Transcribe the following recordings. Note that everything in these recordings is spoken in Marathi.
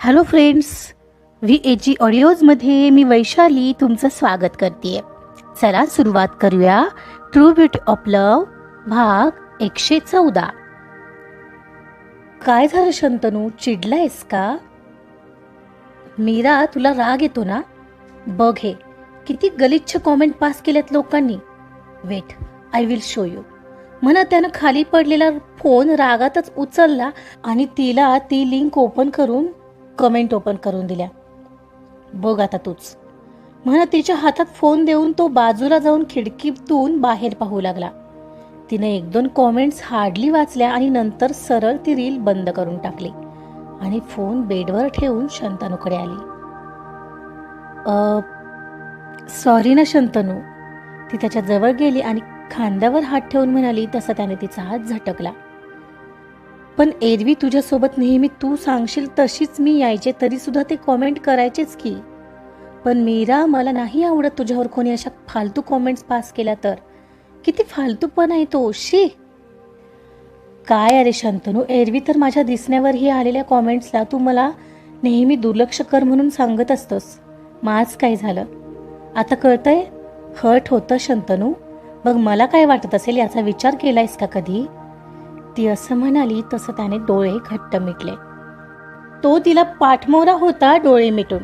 Hello friends V A G ऑडिओजमध्ये मी वैशाली तुमचं स्वागत करते. चला सुरुवात करूया. ट्रू ब्युटी ऑफ लव भाग एकशे चौदा. काय झालं शंतनू? चिडलायस का? मीरा तुला राग येतो ना? बघ हे किती गलिच्छ कॉमेंट पास केल्यात लोकांनी. Wait I will show you म्हणा त्यानं खाली पडलेला फोन रागातच उचलला आणि तिला ती लिंक ओपन करून कमेंट ओपन करून दिल्या. बघ आता तूच. म्हणा तिच्या हातात फोन देऊन तो बाजूला जाऊन खिडकीतून बाहेर पाहू लागला. तिने एक दोन कॉमेंट्स हार्डली वाचल्या आणि नंतर सरळ ती रील बंद करून टाकली. आणि फोन बेडवर ठेवून शंतनूकडे आली. सॉरी ना शंतनू. ती त्याच्याजवळ गेली आणि खांद्यावर हात ठेवून म्हणाली तसा त्याने तिचा हात झटकला. पण एरवी तुझ्यासोबत नेहमी तू सांगशील तशीच मी यायचे तरी सुद्धा ते कॉमेंट करायचेच की. पण मीरा मला नाही आवडत तुझ्यावर कोणी अशा फालतू कॉमेंट्स पास केल्या तर. किती फालतूपणा आहे तो शी. काय अरे शंतनू एरवी तर माझ्या दिसण्यावरही आलेल्या कॉमेंट्सला तू मला नेहमी दुर्लक्ष कर म्हणून सांगत असतोस. माझ काय झालं? आता कळतंय? हर्ट होतं शंतनू. मग मला काय वाटत असेल याचा विचार केलायस का कधी? ती असं म्हणाली तसं त्याने डोळे घट्ट मिटले. तो तिला पाठमोरा होता डोळे मिटून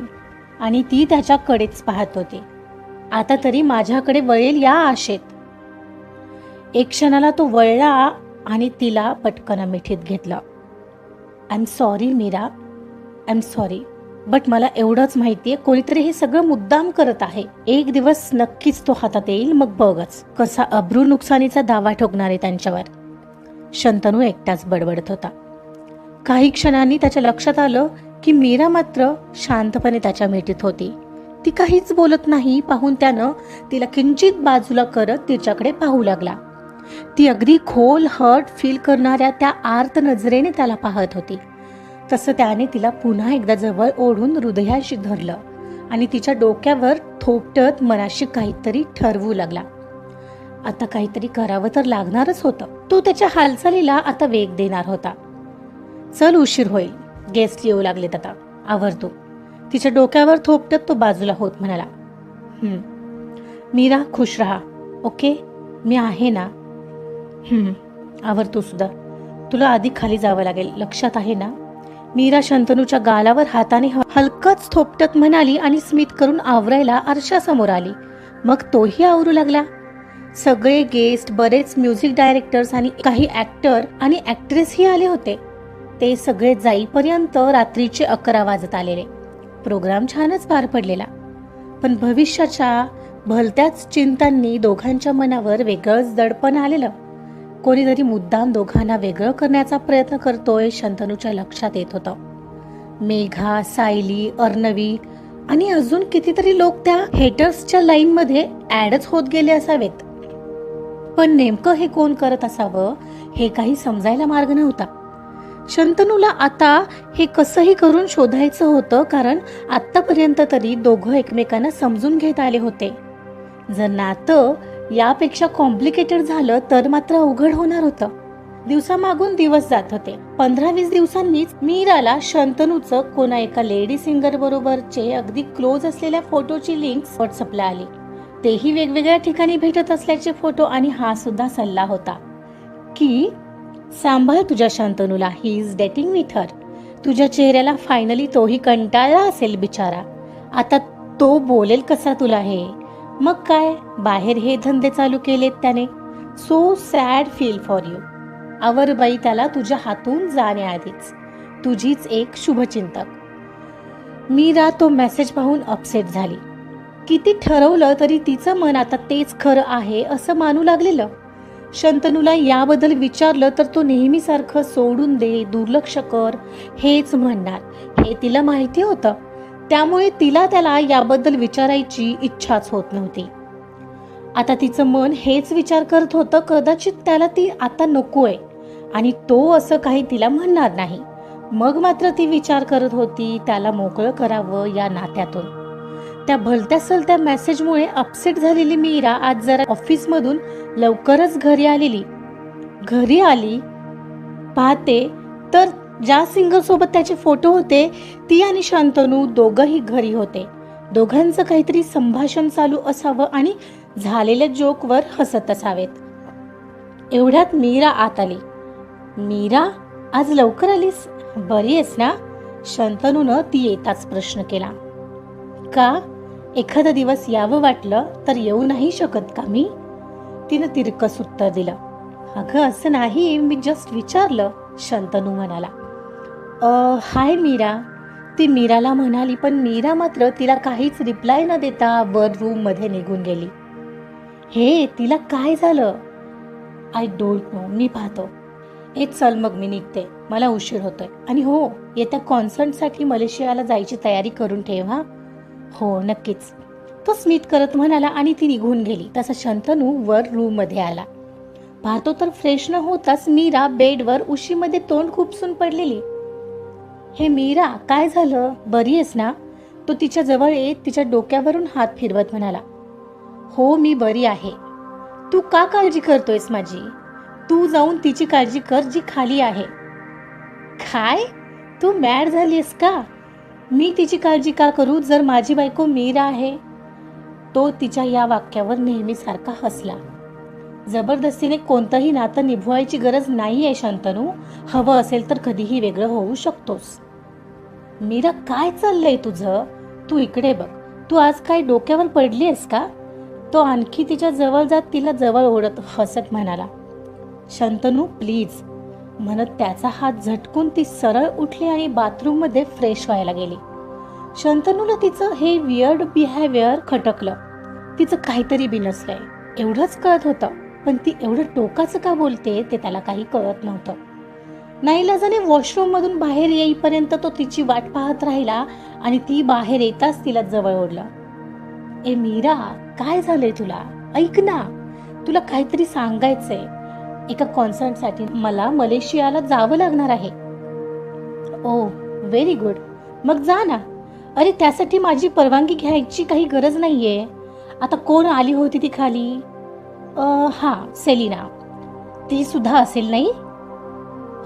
आणि ती त्याच्याकडेच पाहत होती. आता तरी माझ्याकडे वळेल या आशेत. एक क्षणाला तो वळला आणि तिला पटकन मिठीत घेतलं. I am sorry Meera. I am sorry but मला एवढंच माहितीये कोणीतरी हे सगळं मुद्दाम करत आहे. एक दिवस नक्कीच तो हातात येईल मग बघच. कसा अब्रू नुकसानीचा दावा ठोकणार आहे त्यांच्यावर. शंतनू एकटाच बडबडत होता. काही क्षणांनी त्याच्या लक्षात आलं की मीरा मात्र शांतपणे त्याच्या मिठीत होती. ती काहीच बोलत नाही पाहून त्यानं तिला किंचित बाजूला करत तिच्याकडे पाहू लागला. ती अगदी खोल हर्ट फील करणाऱ्या त्या आर्त नजरेने त्याला पाहत होती. तसं त्याने तिला पुन्हा एकदा जवळ ओढून हृदयाशी धरलं आणि तिच्या डोक्यावर थोपटत मनाशी काहीतरी ठरवू लागला. आता काहीतरी करावं तर लागणारच होतं. तो त्याच्या हालचालीला आता वेग देणार होता. चल उशीर होईल. गेस्ट येऊ लागलेत आता. आवरतो. तिच्या डोक्यावर थोपटत तो बाजूला होत म्हणाला मीरा खुश राहा. ओके? मी आहे ना? आवरतो सुद्धा तुला आधी खाली जावं लागेल. लक्षात आहे ना? मीरा शंतनूच्या गालावर हाताने हलकच थोपटत म्हणाली आणि स्मित करून आवरायला आरशासमोर आली. मग तोही आवरू लागला. सगळे गेस्ट बरेच म्युझिक डायरेक्टर्स आणि काही ऍक्टर आणि ऍक्ट्रेसही आले होते. ते सगळे जाईपर्यंत रात्रीचे अकरा वाजत आलेले. प्रोग्राम छानच पार पडलेला. पण भविष्याच्या भलत्याच चिंतांनी दोघांच्या मनावर वेगळंच दडपण आलेलं. कोणीतरी मुद्दाम दोघांना वेगळं करण्याचा प्रयत्न करतोय शंतनूच्या लक्षात येत होतं. मेघा सायली अर्णवी आणि अजून कितीतरी लोक त्या हेटर्सच्या लाईनमध्ये ॲडच होत गेले असावेत. पण नेमकं हे कोण करत असावं हे काही समजायला मार्ग नव्हता. शंतनूला आता हे कसंही करून शोधायचं होतं कारण आत्तापर्यंत तरी दोघं एकमेकांना समजून घेत आले होते. जर नातं यापेक्षा कॉम्प्लिकेटेड झालं तर मात्र अवघड होणार होतं. दिवसामागून दिवस जात होते. पंधरा वीस दिवसांनीच मीराला शंतनूचं कोणा एका लेडी सिंगर बरोबरचे अगदी क्लोज असलेल्या फोटोची लिंक व्हॉट्सअपला आली. तेही वेगवेगळ्या ठिकाणी भेटत असल्याचे फोटो आणि हा सुद्धा सल्ला होता की सांभाळ तुझ्या शांतनूला he is dating with her तुझ्या चेहऱ्याला फायनली तोही कंटाळला असेल बिचारा. आता तो बोलेल कसा तुला हे? मग काय? बाहेर हे धंदे चालू केलेत त्याने. So sad feel for you आवर बाई त्याला तुझ्या हातून जाण्याआधीच. तुझीच एक शुभचिंतक. मीरा तो मेसेज पाहून अपसेट झाली. किती ठरवलं तरी तिचं मन आता तेच खरं आहे असं मानू लागलेलं. शंतनूला याबद्दल विचारलं तर तो नेहमीसारखं सोडून दे दुर्लक्ष कर हेच म्हणणार. हे तिला माहिती होतं. त्यामुळे तिला त्याला याबद्दल विचारायची इच्छाच होत नव्हती. आता तिचं मन हेच विचार करत होतं कदाचित त्याला ती आता नकोय. आणि तो असं काही तिला म्हणणार नाही. मग मात्र ती विचार करत होती त्याला मोकळं करावं या नात्यातून. त्या भलत्या सलत्या मेसेजमुळे अपसेट झालेली मीरा आज जरा ऑफिसमधून लवकरच घरी आलेली. घरी आली पाहते तर ज्या सिंगर सोबत त्याचे फोटो होते ती आणि शांतनू दोघंही घरी होते. दोघांचं काहीतरी संभाषण चालू असावं आणि झालेल्या जोकवर हसत असावेत. एवढ्यात मीरा आत आली. मीरा आज लवकर आलीस? बरी आहेस ना? शंतनूनं ती येताच प्रश्न केला. का? एखादा दिवस यावं वाटलं तर येऊ नाही शकत का मी? तिनं तिरकस उत्तर दिलं. अगं असं नाही मी जस्ट विचारलं शंतनू म्हणाला. हाय मीरा. ती मीराला म्हणाली पण मीरा मात्र तिला काहीच रिप्लाय न देता वर रूममध्ये निघून गेली. हे तिला काय झालं? आय डोंट नो मी पाहतो. हे चल मग मी निघते. मला उशीर होतोय. आणि हो येत्या कॉन्सर्टसाठी मलेशियाला जायची तयारी करून ठेव हा. हो नक्कीच. तो स्मित करत म्हणाला आणि ती निघून गेली. तसा शंतनू वर रूममध्ये आला. पाहतो तर फ्रेश न होताच मीरा बेडवर उशीमध्ये तोंड खुपसून पडलेली. हे मीरा काय झालं? बरी आहेस ना? तो तिच्या जवळ येत तिच्या डोक्यावरून हात फिरवत म्हणाला. हो मी बरी आहे. तू का काळजी करतोयस माझी? तू जाऊन तिची काळजी कर जी खाली आहे. काय? तू मॅड झालीस का? मी तिची काळजी का करू? जर माझी बायको मीरा आहे तो तिच्या या वाक्यावर नेहमीसारखा हसला. जबरदस्तीने कोणतंही नातं निभवायची गरज नाही आहे शंतनू. हवं असेल तर कधीही वेगळं होऊ शकतोस. मीरा काय चाललंय तुझं? तू इकडे बघ. तू आज काय डोक्यावर पडली आहेस का? तो आणखी तिच्या जवळ जात तिला जवळ ओढत हसत म्हणाला. शंतनू प्लीज. म्हणत त्याचा हात झटकून ती सरळ उठली आणि बाथरूममध्ये फ्रेश व्हायला गेली. शंतनूला तिचं हे वियर्ड बिहेवियर खटकलं. तिचं काहीतरी बिनसलंय एवढंच कळत होतं पण ती एवढं टोकाचं का बोलते ते त्याला काही कळत नव्हतं. नाईलाजाने वॉशरूम मधून बाहेर येईपर्यंत तो तिची वाट पाहत राहिला आणि ती बाहेर येताच तिला जवळ ओढलं. ए मीरा काय झालंय तुला? ऐक ना. तुला काहीतरी सांगायचंय. एका कॉन्सर्टसाठी मला मलेशियाला जावं लागणार आहे. ओ व्हेरी गुड मग जा ना. अरे त्यासाठी माझी परवानगी घ्यायची काही गरज नाहीये. आता कोण आली होती ती खाली? हां हा सेलिना. ती सुद्धा असेल नाही?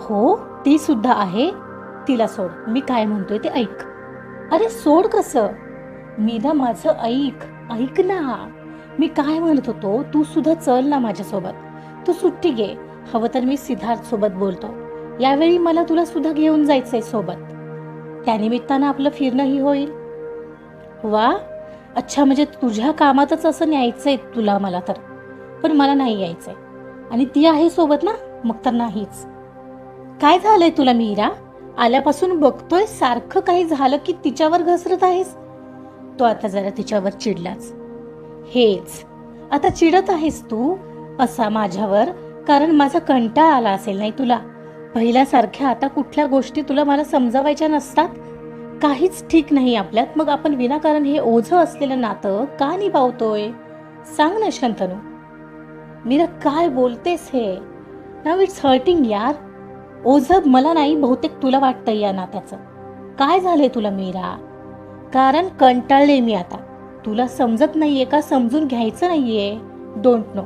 हो ती सुद्धा आहे. तिला सोड. मी काय म्हणतोय ते ऐक. अरे सोड कसं? ना माझं ऐक. ऐक ना. मी काय म्हणत होतो? तू सुद्धा चल ना माझ्यासोबत. तू सुट्टी घे. हवं तर मी सिद्धार्थ सोबत बोलतो. यावेळी मला तुला सुद्धा घेऊन जायचंय सोबत. त्यानिमित्तानं आपलं फिरणंही होईल. वा! अच्छा म्हणजे तुझ्या कामातच असं न्यायचंय तुला मला तर. पण मला नाही यायचंय. आणि ती आहे सोबत ना? मग तर नाहीच. काय झालंय तुला मीरा? आल्यापासून बघतोय सारखं काही झालं की तिच्यावर घसरत आहेस? तो आता जरा तिच्यावर चिडलाच. हेच. आता चिडत आहेस तू? असा माझ्यावर कारण माझा कंटाळा आला असेल नाही तुला? पहिल्यासारख्या आता कुठल्या गोष्टी तुला मला समजावायच्या नसतात? काहीच ठीक नाही आपल्यात मग आपण विनाकारण हे ओझं असलेलं नातं का निभावतोय? सांग ना शंतनू. मीरा काय बोलतेस हे? नाव इट्स हर्टिंग यार. ओझं मला नाही बहुतेक तुला वाटतं या नात्याचं. काय झालंय तुला मीरा? कारण कंटाळले मी आता. तुला समजत नाहीये का? समजून घ्यायचं नाहीये. डोंट नो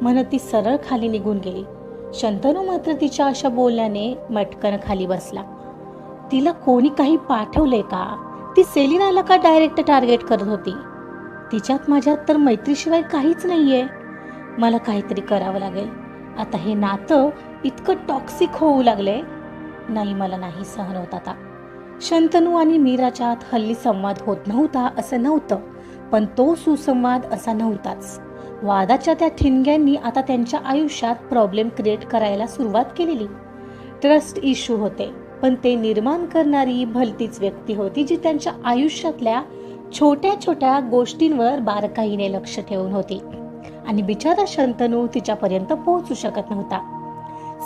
म्हणत ती सरळ खाली निघून गेली. शंतनू मात्र तिच्या अशा बोलण्याने मटकन खाली बसला. तिला कोणी काही पाठवले का? ती सेलिनाला का डायरेक्ट टार्गेट करत होती? तिच्यात माझ्यात तर मैत्रीशिवाय काहीच नाहीये. मला काहीतरी करावं लागेल. आता हे नातं इतकं टॉक्सिक होऊ लागले नाही मला नाही सहन होत आता. शंतनू आणि मीराच्या आत हल्ली संवाद होत नव्हता असं नव्हतं पण तो सुसंवाद असा नव्हताच. वादाच्या त्या ठिणग्यांनी आता त्यांच्या आयुष्यात प्रॉब्लेम क्रिएट करायला सुरुवात केलेली. ट्रस्ट इश्यू होते पण ते निर्माण करणारी भलतीच व्यक्ती होती जी त्यांच्या आयुष्यातल्या छोट्या छोट्या गोष्टींवर बारकाईने लक्ष ठेवून होती. आणि बिचारा शंतनू तिच्यापर्यंत पोहोचू शकत नव्हता.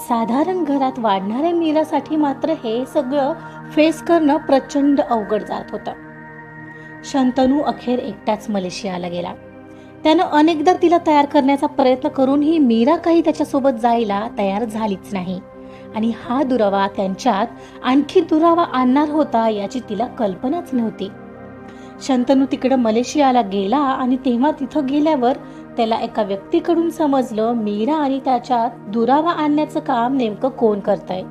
साधारण घरात वाढणाऱ्या मीरासाठी मात्र हे सगळं फेस करणं प्रचंड अवघड जात होतं. शंतनू अखेर एकटाच मलेशियाला गेला. त्यानं अनेकदा तिला तयार करण्याचा प्रयत्न करूनही मीरा काही त्याच्यासोबत जायला तयार झालीच नाही. आणि हा दुरावा त्यांच्यात आणखी दुरावा आणणार होता याची तिला कल्पनाच नव्हती. शंतनू तिकडं मलेशियाला गेला आणि तेव्हा तिथं गेल्यावर त्याला एका व्यक्तीकडून समजलं मीरा आणि त्याच्यात दुरावा आणण्याचं काम नेमकं कोण करतंय.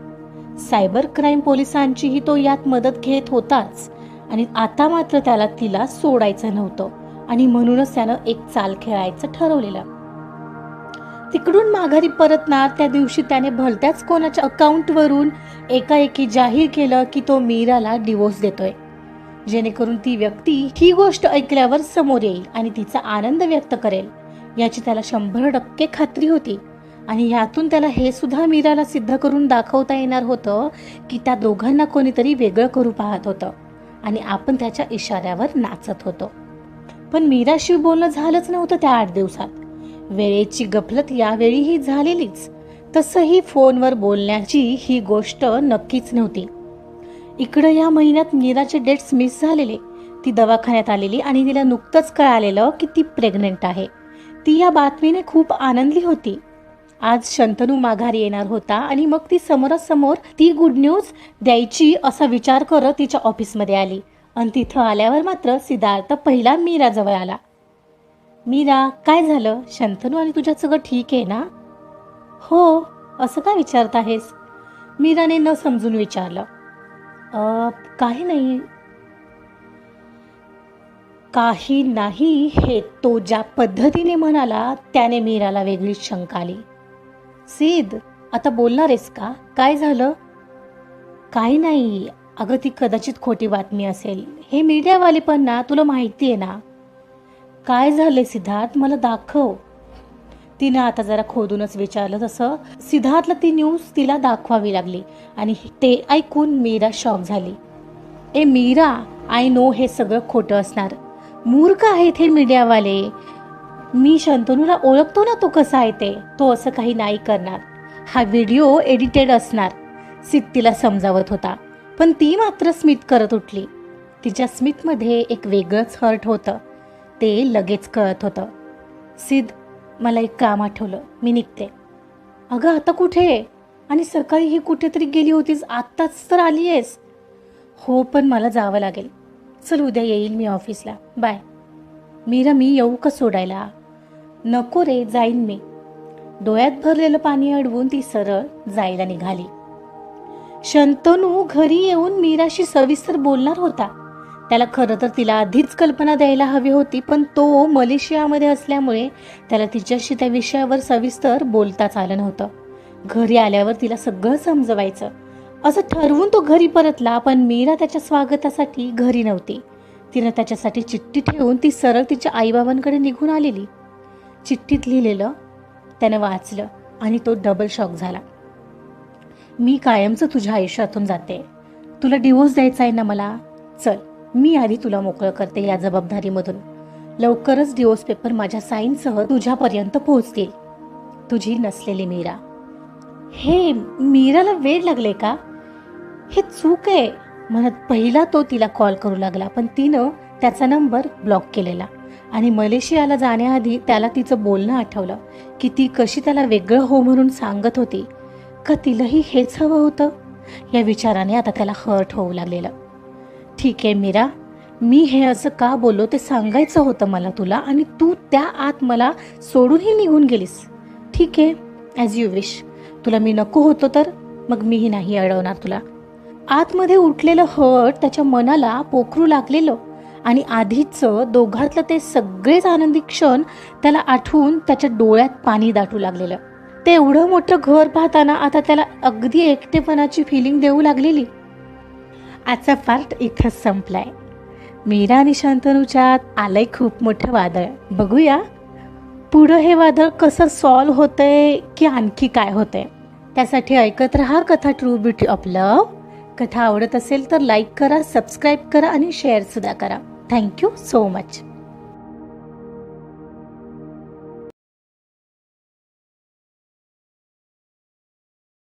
सायबर क्राईम पोलिसांचीही तो यात मदत घेत होताच आणि आता मात्र त्याला तिला सोडायचं नव्हतं. आणि म्हणूनच त्यानं एक चाल खेळायचं ठरवलेलं. तिकडून माघारी परतणार त्या दिवशी त्याने भलत्याच कोणाच्या अकाउंटवरून एकाएकी जाहीर केलं की तो मीराला डिवोर्स देतोय. जेणेकरून ती व्यक्ती ही गोष्ट ऐकल्यावर समोर येईल आणि तिचा आनंद व्यक्त करेल. याची त्याला शंभर टक्के खात्री होती. आणि यातून त्याला हे सुद्धा मीराला सिद्ध करून दाखवता येणार होतं की त्या दोघांना कोणीतरी वेगळं करू पाहत होतं. आणि आपण त्याच्या इशाऱ्यावर नाचत होतो. पण मीराशी बोलणं झालंच नव्हतं त्या आठ दिवसात. वेळेची गफलत यावेळीही झालेलीच. तसंही फोनवर बोलण्याची ही गोष्ट नक्कीच नव्हती. इकडं या महिन्यात मीराचे डेट्स मिस झालेले. ती दवाखान्यात आलेली आणि तिला नुकतंच कळालेलं की ती प्रेग्नेंट आहे. ती या बातमीने खूप आनंदली होती. आज शंतनू माघारी येणार होता आणि मग ती समोरासमोर ती गुड न्यूज द्यायची असा विचार करत तिच्या ऑफिसमध्ये आली. आणि तिथं आल्यावर मात्र सिद्धार्थ पहिला मीराजवळ आला. मीरा काय झालं? शंतनू आणि तुझ्या सगळं ठीक आहे ना? हो असं का विचारत आहेस? मीराने न समजून विचारलं. काही नाही. काही नाही हे तो ज्या पद्धतीने म्हणाला त्याने मीराला वेगळीच शंका आली. सीद आता बोलणार आहेस का? काय झालं? काही नाही. अगं ती कदाचित खोटी बातमी असेल. हे मीडियावाले पण ना तुला माहिती आहे ना? काय झालंय सिद्धार्थ? मला दाखव. तिनं आता जरा खोदूनच विचारलं तसं. सिद्धार्थला ती न्यूज तिला दाखवावी लागली आणि ते ऐकून मीरा शॉक झाली. ए मीरा आय नो हे सगळं खोटं असणार. मूर्ख आहेत हे मीडियावाले. मी शंतनूला ओळखतो ना तो कसा आहे ते. तो असं काही नाही करणार. हा व्हिडिओ एडिटेड असणार. सिद्ध तिला समजावत होता. पण ती मात्र स्मित करत उठली. तिच्या स्मितमध्ये एक वेगळंच हर्ट होतं. ते लगेच कळत होतं. सिद्ध मला एक काम आठवलं. मी निघते. अगं आता कुठे? आणि सकाळी ही कुठेतरी गेली होतीस. आत्ताच तर आली आहेस. हो पण मला जावं लागेल. चल उद्या येईल मी ऑफिसला. बाय. मीरा मी येऊ का सोडायला? नको रे जाईन मी. डोळ्यात भरलेलं पाणी अडवून ती सरळ जायला निघाली. शंतनू घरी येऊन मीराशी सविस्तर बोलणार होता. त्याला खरं तर तिला आधीच कल्पना द्यायला हवी होती पण तो मलेशियामध्ये असल्यामुळे त्याला तिच्याशी त्या विषयावर सविस्तर बोलताच आलं नव्हतं. घरी आल्यावर तिला सगळं समजवायचं. असं ठरवून तो घरी परतला पण मीरा त्याच्या स्वागतासाठी घरी नव्हती. तिनं त्याच्यासाठी चिठ्ठी ठेवून ती सरळ तिच्या आईबाबांकडे निघून आलेली. चिठ्ठीत लिहिलेलं त्यानं वाचलं आणि तो डबल शॉक झाला. मी कायमचं तुझ्या आयुष्यातून जाते. तुला डिवोर्स द्यायचा आहे ना मला? चल मी आधी तुला मोकळं करते या जबाबदारीमधून. लवकरच डिवोर्स पेपर माझ्या साईनसह तुझ्यापर्यंत पोहोचतील. तुझी नसलेली मीरा. हे मीराला वेळ लागले का? हे चूक आहे. म्हणत पहिला तो तिला कॉल करू लागला पण तिनं त्याचा नंबर ब्लॉक केलेला. आणि मलेशियाला जाण्याआधी त्याला तिचं बोलणं आठवलं की ती कशी त्याला वेगळं हो म्हणून सांगत होती. का तिलाही हेच हवं होतं. या विचाराने आता त्याला हर्ट होऊ लागलेलं. ठीक आहे मीरा. मी हे असं का बोललो ते सांगायचं होतं मला तुला आणि तू त्या आत मला सोडूनही निघून गेलीस. ठीक आहे ॲज यू विश तुला मी नको होतो तर मग मीही नाही अडवणार तुला. आतमध्ये उठलेलं हट त्याच्या मनाला पोखरू लागलेलं आणि आधीचं दोघातलं ते सगळेच आनंदी क्षण त्याला आठवून त्याच्या डोळ्यात पाणी दाटू लागलेलं. ते एवढं मोठं घर पाहताना आता त्याला अगदी एकटेपणाची फिलिंग देऊ लागलेली. आजचा पार्ट इथंच संपलाय. मीरा आणि शांतनूच्यात आलंय खूप मोठं वादळ. बघूया पुढं हे वादळ कसं सॉल्व होतंय की आणखी काय होतंय? त्यासाठी ऐकत राहा कथा ट्रू ब्युटी ऑफ लव कथा आवडत असेल तर लाईक करा सबस्क्राईब करा आणि शेअरसुद्धा करा. Thank you so much